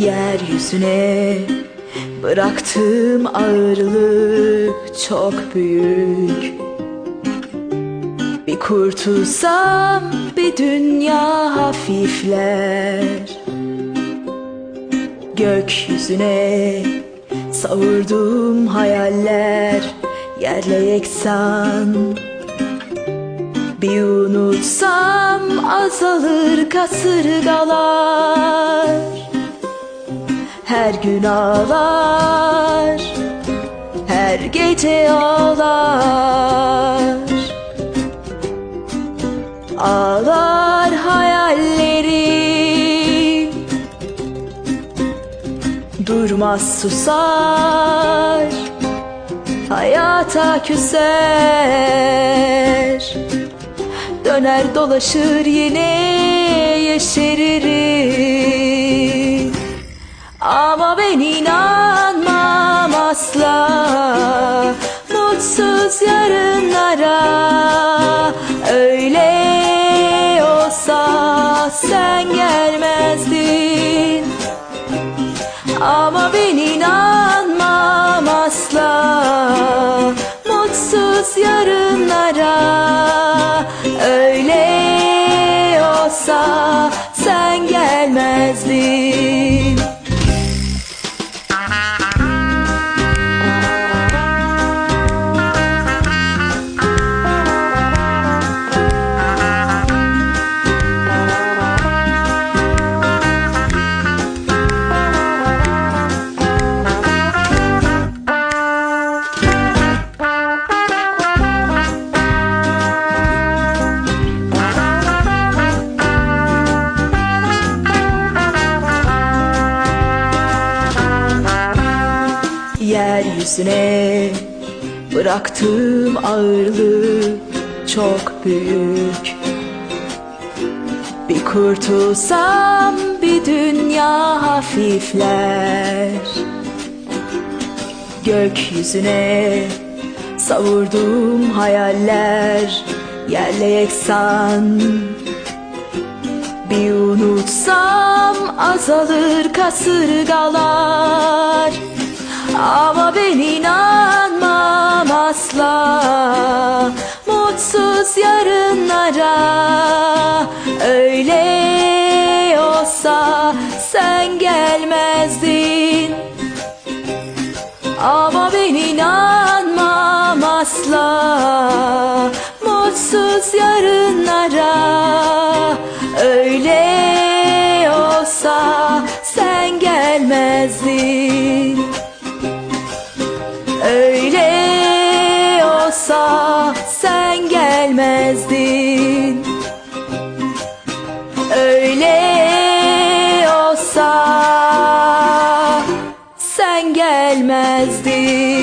Yeryüzüne. Bıraktığım ağırlık çok büyük. Bir kurtulsam bir dünya hafifler. Gökyüzüne savurduğum hayaller yerle yeksan. Bir unutsam azalır kasırgalar Her gün ağlar Her gece ağlar. Ağlar hayallerim Durmaz susar Hayata küser. Döner dolaşır yine yeşeririm yarınlara Öyle olsa sen gelmezdin. Ama ben Yeryüzüne. Bıraktığım ağırlık çok büyük. Bir kurtulsam bir dünya hafifler. Gökyüzüne savurduğum hayaller yerle yeksan. Bir unutsam azalır kasırgalar Ama ben inanmam asla. Mutsuz yarınlara Öyle olsa sen gelmezdin. Ama ben inanmam asla. Mutsuz yarınlara Öyle olsa sen gelmezdin Öyle olsa sen gelmezdin. Öyle olsa sen gelmezdin